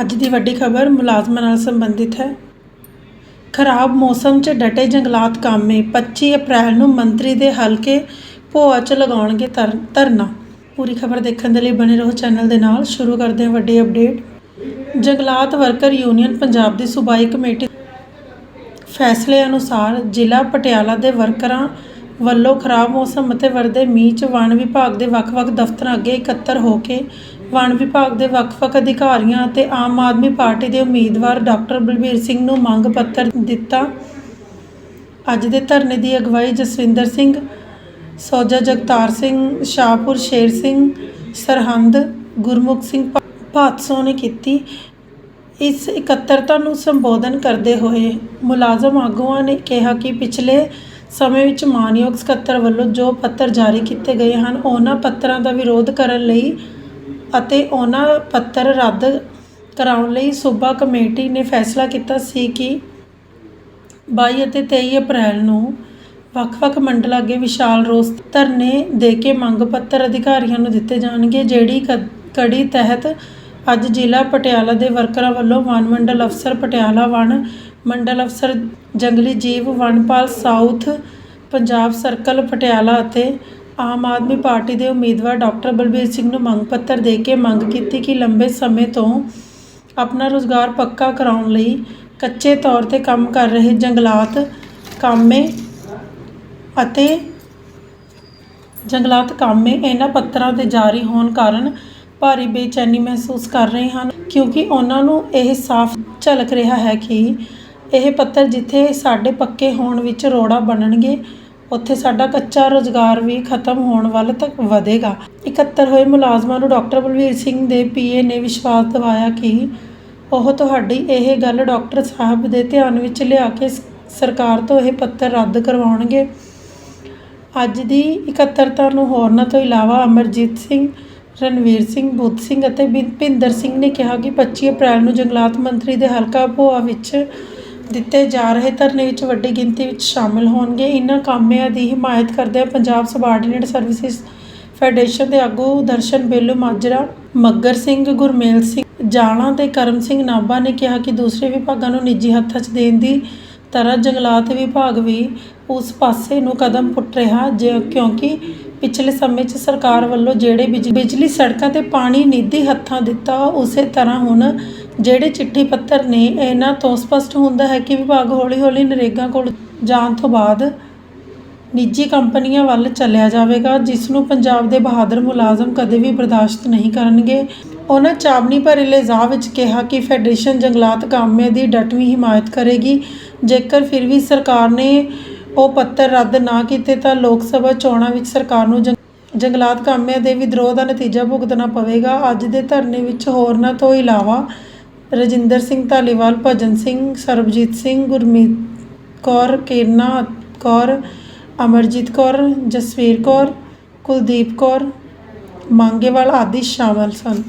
ਅੱਜ ਦੀ ਵੱਡੀ ਖਬਰ ਮੁਲਾਜ਼ਮਾਂ ਨਾਲ ਸੰਬੰਧਿਤ ਹੈ। ਖਰਾਬ ਮੌਸਮ 'ਚ ਡਟੇ ਜੰਗਲਾਤ ਕਾਮੇ 25 ਅਪ੍ਰੈਲ ਨੂੰ ਮੰਤਰੀ ਦੇ ਹਲਕੇ ਭੋਆ 'ਚ ਲਗਾਉਣਗੇ ਧਰ- ਧਰਨਾ। ਪੂਰੀ ਖਬਰ ਦੇਖਣ ਦੇ ਲਈ ਬਣੇ ਰਹੋ ਚੈਨਲ ਦੇ ਨਾਲ। ਸ਼ੁਰੂ ਕਰਦੇ ਹਾਂ ਵੱਡੀ ਅਪਡੇਟ। ਜੰਗਲਾਤ ਵਰਕਰ ਯੂਨੀਅਨ ਪੰਜਾਬ ਦੀ ਸੂਬਾਈ ਕਮੇਟੀ ਫੈਸਲੇ ਅਨੁਸਾਰ ਜ਼ਿਲ੍ਹਾ ਪਟਿਆਲਾ ਦੇ ਵਰਕਰਾਂ ਵੱਲੋਂ ਖਰਾਬ ਮੌਸਮ ਅਤੇ ਵਰਦੇ ਮੀਂਹ 'ਚ ਵਣ ਵਿਭਾਗ ਦੇ ਵੱਖ-ਵੱਖ ਦਫ਼ਤਰਾਂ ਅੱਗੇ ਇਕੱਤਰ ਹੋ ਕੇ ਵਣ ਵਿਭਾਗ ਦੇ ਵੱਖ-ਵੱਖ ਅਧਿਕਾਰੀਆਂ ਅਤੇ ਆਮ ਆਦਮੀ ਪਾਰਟੀ ਦੇ ਉਮੀਦਵਾਰ ਡਾਕਟਰ ਬਲਬੀਰ ਸਿੰਘ ਨੂੰ ਮੰਗ ਪੱਤਰ ਦਿੱਤਾ। ਅੱਜ ਦੇ ਧਰਨੇ ਦੀ ਅਗਵਾਈ ਜਸਵਿੰਦਰ ਸਿੰਘ, ਸੋਜਾ ਜਗਤਾਰ ਸਿੰਘ, ਸ਼ਾਹਪੁਰ ਸ਼ੇਰ ਸਿੰਘ, ਸਰਹੰਦ, ਗੁਰਮੁਖ ਸਿੰਘ ਭਾ- ਨੇ ਕੀਤੀ। ਇਸ ਇਕੱਤਰਤਾ ਨੂੰ ਸੰਬੋਧਨ ਕਰਦੇ ਹੋਏ ਮੁਲਾਜ਼ਮ ਆਗੂਆਂ ਨੇ ਕਿਹਾ ਕਿ ਪਿਛਲੇ ਸਮੇਂ ਵਿੱਚ ਮਾਨਯੋਗ ਸਕੱਤਰ ਵੱਲੋਂ ਜੋ ਪੱਤਰ ਜਾਰੀ ਕੀਤੇ ਗਏ ਹਨ, ਉਹਨਾਂ ਪੱਤਰਾਂ ਦਾ ਵਿਰੋਧ ਕਰਨ ਲਈ ਅਤੇ ਉਹਨਾਂ ਪੱਤਰ ਰੱਦ ਕਰਾਉਣ ਲਈ ਸੂਬਾ ਕਮੇਟੀ ਨੇ ਫੈਸਲਾ ਕੀਤਾ ਸੀ ਕਿ 22 ਅਤੇ 23 ਅਪ੍ਰੈਲ ਨੂੰ ਵੱਖ-ਵੱਖ ਮੰਡਲਾਂ ਅੱਗੇ ਵਿਸ਼ਾਲ ਰੋਸ ਧਰਨੇ ਦੇ ਕੇ ਮੰਗ ਪੱਤਰ ਅਧਿਕਾਰੀਆਂ ਨੂੰ ਦਿੱਤੇ ਜਾਣਗੇ, ਜਿਹੜੀ ਕ- ਕੜੀ ਤਹਿਤ ਅੱਜ ਜ਼ਿਲ੍ਹਾ ਪਟਿਆਲਾ ਦੇ ਵਰਕਰਾਂ ਵੱਲੋਂ ਵਨ ਮੰਡਲ ਅਫਸਰ ਪਟਿਆਲਾ ਵਣ ਮੰਡਲ ਅਫਸਰ ਜੰਗਲੀ ਜੀਵ ਵਣਪਾਲ ਸਾਊਥ ਪੰਜਾਬ ਸਰਕਲ ਪਟਿਆਲਾ ਅਤੇ ਆਮ ਆਦਮੀ ਪਾਰਟੀ ਦੇ ਉਮੀਦਵਾਰ ਡਾਕਟਰ ਬਲਬੀਰ ਸਿੰਘ ਨੂੰ ਮੰਗ ਪੱਤਰ ਦੇ ਕੇ ਮੰਗ ਕੀਤੀ ਕਿ ਲੰਬੇ ਸਮੇਂ ਤੋਂ ਆਪਣਾ ਰੁਜ਼ਗਾਰ ਪੱਕਾ ਕਰਾਉਣ ਲਈ ਕੱਚੇ ਤੌਰ ਤੇ ਕੰਮ ਕਰ ਰਹੇ ਜੰਗਲਾਤ ਕਾਮੇ ਅਤੇ ਜੰਗਲਾਤ ਕਾਮੇ ਇਹਨਾਂ ਪੱਤਰਾਂ ਦੇ ਜਾਰੀ ਹੋਣ ਕਾਰਨ ਭਾਰੀ ਬੇਚੈਨੀ ਮਹਿਸੂਸ ਕਰ ਰਹੇ ਹਨ, ਕਿਉਂਕਿ ਉਹਨਾਂ ਨੂੰ ਇਹ ਸਾਫ਼ ਝਲਕ ਰਿਹਾ ਹੈ ਕਿ ਇਹ ਪੱਤਰ ਜਿੱਥੇ ਸਾਡੇ ਪੱਕੇ ਹੋਣ ਵਿੱਚ ਰੋੜਾ ਬਣਨਗੇ ਉੱਥੇ ਸਾਡਾ ਕੱਚਾ ਰੁਜ਼ਗਾਰ ਵੀ ਖਤਮ ਹੋਣ ਵੱਲ ਤੱਕ ਵਧੇਗਾ। ਇਕੱਤਰ ਹੋਏ ਮੁਲਾਜ਼ਮਾਂ ਨੂੰ ਡਾਕਟਰ ਬਲਵੀਰ ਸਿੰਘ ਦੇ ਪੀਏ ਨੇ ਵਿਸ਼ਵਾਸ ਦਿਵਾਇਆ ਕਿ ਉਹ ਤੁਹਾਡੀ ਇਹ ਗੱਲ ਡਾਕਟਰ ਸਾਹਿਬ ਦੇ ਧਿਆਨ ਵਿੱਚ ਲਿਆ ਕੇ ਸਰਕਾਰ ਤੋਂ ਇਹ ਪੱਤਰ ਰੱਦ ਕਰਵਾਉਣਗੇ। ਅੱਜ ਦੀ ਇਕੱਤਰਤਾ ਨੂੰ ਹੋਰਨਾਂ ਤੋਂ ਇਲਾਵਾ ਅਮਰਜੀਤ ਸਿੰਘ, ਰਣਵੀਰ ਸਿੰਘ, ਬੁੱਧ ਸਿੰਘ ਅਤੇ ਬਿ- ਭਿੰਦਰ ਸਿੰਘ ਨੇ ਕਿਹਾ ਕਿ 25 ਅਪ੍ਰੈਲ ਨੂੰ ਜੰਗਲਾਤ ਮੰਤਰੀ ਦੇ ਹਲਕਾ ਭੋਆ ਵਿੱਚ ਦਿੱਤੇ ਜਾ ਰਹੇ ਧਰਨੇ ਵਿੱਚ ਵੱਡੀ ਗਿਣਤੀ ਵਿੱਚ ਸ਼ਾਮਲ ਹੋਣਗੇ। ਇਨ੍ਹਾਂ ਕਾਮਿਆਂ ਦੀ ਹਿਮਾਇਤ ਕਰਦੇ ਪੰਜਾਬ ਸਬਾਰਡੀਨੇਟ ਸਰਵਿਸਿਜ਼ ਫੈਡਰੇਸ਼ਨ ਦੇ ਆਗੂ ਦਰਸ਼ਨ ਬੇਲੂ ਮਾਜਰਾ, ਮੱਗਰ ਸਿੰਘ, ਗੁਰਮੇਲ ਸਿੰਘ, ਜਾਣਾ ਤੇ ਕਰਮ ਸਿੰਘ ਨਾਭਾ ਨੇ ਕਿਹਾ ਕਿ ਦੂਸਰੇ ਵਿਭਾਗਾਂ ਨੂੰ ਨਿੱਜੀ ਹੱਥਾਂ 'ਚ ਦੇਣ ਦੀ ਤਰ੍ਹਾਂ ਜੰਗਲਾਤ ਵਿਭਾਗ ਵੀ ਉਸ ਪਾਸੇ ਨੂੰ ਕਦਮ ਪੁੱਟ ਰਿਹਾ ਜੇ ਕਿਉਂਕਿ ਪਿਛਲੇ ਸਮੇਂ 'ਚ ਸਰਕਾਰ ਵੱਲੋਂ ਜਿਹੜੇ ਬਿਜ- ਬਿਜਲੀ ਸੜਕਾਂ ਤੇ ਪਾਣੀ ਨਿੱਧੀ ਹੱਥਾਂ ਦਿੱਤਾ, ਉਸੇ ਤਰ੍ਹਾਂ ਹੁਣ ਜਿਹੜੇ ਚਿੱਠੀ ਪੱਤਰ ਨੇ, ਇਹਨਾਂ ਤੋਂ ਸਪਸ਼ਟ ਹੁੰਦਾ ਹੈ ਕਿ ਵਿਭਾਗ ਹੌਲੀ-ਹੌਲੀ ਨਰੇਗਾ ਕੋਲ ਜਾਣ ਤੋਂ ਬਾਅਦ ਨਿੱਜੀ ਕੰਪਨੀਆਂ ਵੱਲ ਚੱਲਿਆ ਜਾਵੇਗਾ, ਜਿਸ ਨੂੰ ਪੰਜਾਬ ਦੇ ਬਹਾਦਰ ਮੁਲਾਜ਼ਮ ਕਦੇ ਵੀ ਬਰਦਾਸ਼ਤ ਨਹੀਂ ਕਰਨਗੇ। ਉਹਨਾਂ ਚਾਬਨੀ ਭਰੇ ਲਿਜਾਹ ਵਿੱਚ ਕਿਹਾ ਕਿ ਫੈਡਰੇਸ਼ਨ ਜੰਗਲਾਤ ਕਾਮਿਆਂ ਦੀ ਡਟਵੀਂ ਹਿਮਾਇਤ ਕਰੇਗੀ। ਜੇਕਰ ਫਿਰ ਵੀ ਸਰਕਾਰ ਨੇ ਉਹ ਪੱਤਰ ਰੱਦ ਨਾ ਕੀਤੇ ਤਾਂ ਲੋਕ ਸਭਾ ਚੋਣਾਂ ਵਿੱਚ ਸਰਕਾਰ ਨੂੰ ਜੰਗ- ਜੰਗਲਾਤ ਕਾਮਿਆਂ ਦੇ ਵਿਦਰੋਹ ਦਾ ਨਤੀਜਾ ਭੁਗਤਣਾ ਪਵੇਗਾ। ਅੱਜ ਦੇ ਧਰਨੇ ਵਿੱਚ ਹੋਰਨਾਂ ਤੋਂ ਇਲਾਵਾ ਰਜਿੰਦਰ ਸਿੰਘ ਧਾਲੀਵਾਲ, ਭਜਨ ਸਿੰਘ, ਸਰਬਜੀਤ ਸਿੰਘ, ਗੁਰਮੀਤ ਕੌਰ ਕੇਰਨਾ ਕੌਰ, ਅਮਰਜੀਤ ਕੌਰ, ਜਸਵੀਰ ਕੌਰ, ਕੁਲਦੀਪ ਕੌਰ, ਮੰਗੇਵਾਲ ਆਦਿ ਸ਼ਾਮਲ ਸਨ।